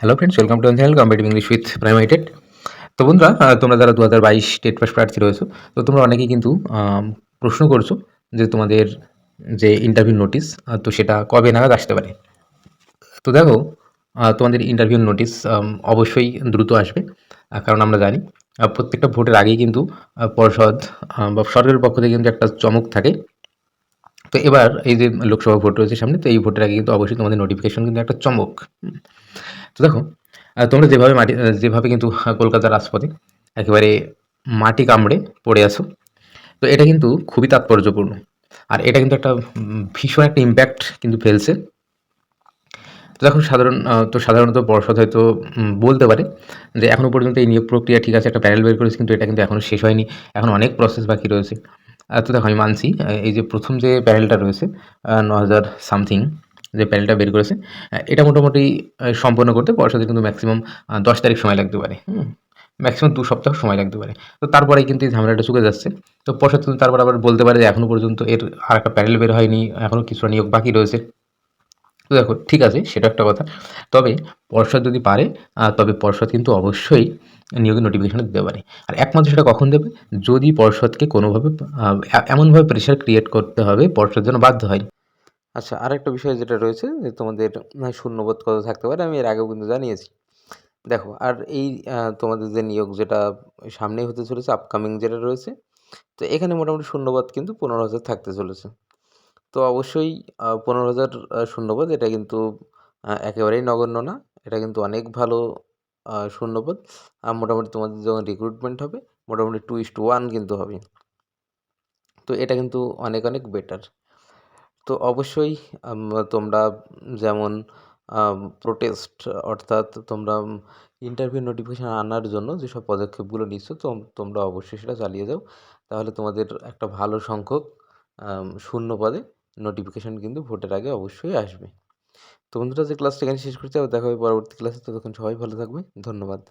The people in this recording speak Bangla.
Hello friends welcome to channel competitive English with primited তো বন্ধুরা তোমরা যারা দু হাজার বাইশ টেট পাস প্রার্থী রয়েছো তো তোমরা অনেকেই কিন্তু প্রশ্ন করছ যে তোমাদের যে ইন্টারভিউ নোটিস তো সেটা কবে নাগাদ আসতে পারে। তো দেখো তোমাদের ইন্টারভিউ নোটিস অবশ্যই দ্রুত আসবে কারণ আমরা জানি প্রত্যেকটা ভোটের আগেই কিন্তু পর্ষদ বা সরকারের পক্ষ থেকে কিন্তু একটা চমক থাকে। তো এবার এই যে লোকসভা ভোট রয়েছে সামনে, তো এই ভোটের আগে কিন্তু অবশ্যই তোমাদের নোটিফিকেশন কিন্তু একটা চমক। তো দেখো তোমরা যেভাবে মাটি যেভাবে কিন্তু কলকাতার রাজপথে একেবারে মাটি কামড়ে পড়ে আছো, তো এটা কিন্তু খুবই তাৎপর্যপূর্ণ। আর এটা কিন্তু একটা ভীষণ একটা ইম্প্যাক্ট কিন্তু ফেলছে। তো দেখো, সাধারণ তো সাধারণত পর্ষদ হয়তো বলতে পারে যে এখনও পর্যন্ত এই নিয়োগ প্রক্রিয়া ঠিক আছে, একটা প্যানেল বের করেছে, কিন্তু এটা কিন্তু এখনও শেষ হয়নি, এখন অনেক প্রসেস বাকি রয়েছে। তো দেখো, আমি মানছি এই যে প্রথম যে প্যানেলটা রয়েছে ন হাজার সামথিং যে প্যানেলটা বের করেছে এটা মোটামুটি সম্পন্ন করতে পর্ষদের কিন্তু ম্যাক্সিমাম দশ তারিখ সময় লাগতে পারে। ম্যাক্সিমাম দু সপ্তাহ সময় লাগতে পারে। তো তারপরেই কিন্তু এই ঝামেলাটা চুকে যাচ্ছে। তো পর্ষদ কিন্তু তারপর আবার বলতে পারে যে এখনও পর্যন্ত এর আর একটা প্যানেল বের হয়নি এখনও কিছুটা নিয়োগ বাকি রয়েছে। তো দেখো, ঠিক আছে, সেটা একটা কথা। তবে পর্ষদ যদি পারে তবে পর্ষদ কিন্তু অবশ্যই নিয়োগের নোটিফিকেশন দিতে পারে। আর একমাত্র সেটা কখন দেবে? যদি পর্ষদকে কোনোভাবে এমনভাবে প্রেশার ক্রিয়েট করতে হবে পর্ষদ যেন বাধ্য হয়। আচ্ছা আরেকটা বিষয় যেটা রয়েছে যে তোমাদের শূন্যবোধ কত থাকতে পারে আমি এর আগেও কিন্তু জানিয়েছি। দেখো, আর এই তোমাদের যে নিয়োগ যেটা সামনেই হতে চলেছে আপকামিং যেটা রয়েছে, তো এখানে মোটামুটি শূন্যবাদ কিন্তু পনেরো হাজার থাকতে চলেছে। তো অবশ্যই পনেরো হাজার শূন্যবাদ এটা কিন্তু একেবারেই নগণ্য না, এটা কিন্তু অনেক ভালো শূন্যপদ আর মোটামুটি তোমাদের যখন রিক্রুটমেন্ট হবে, মোটামুটি টু ইস টু ওয়ান কিন্তু হবে। তো এটা কিন্তু অনেক অনেক বেটার তো অবশ্যই তোমরা যেমন প্রোটেস্ট অর্থাৎ তোমরা ইন্টারভিউ নোটিফিকেশান আনার জন্য যেসব পদক্ষেপগুলো নিচ্ছ, তো তোমরা অবশ্যই সেটা চালিয়ে যাও। তাহলে তোমাদের একটা ভালো সংখ্যক শূন্য পদে নোটিফিকেশান কিন্তু ভোটের আগে অবশ্যই আসবে। তো বন্ধুরা, যে ক্লাসটা এখানে শেষ করতে হবে দেখা হবে পরবর্তী ক্লাসে ততক্ষণ সবাই ভালো থাকবে। ধন্যবাদ।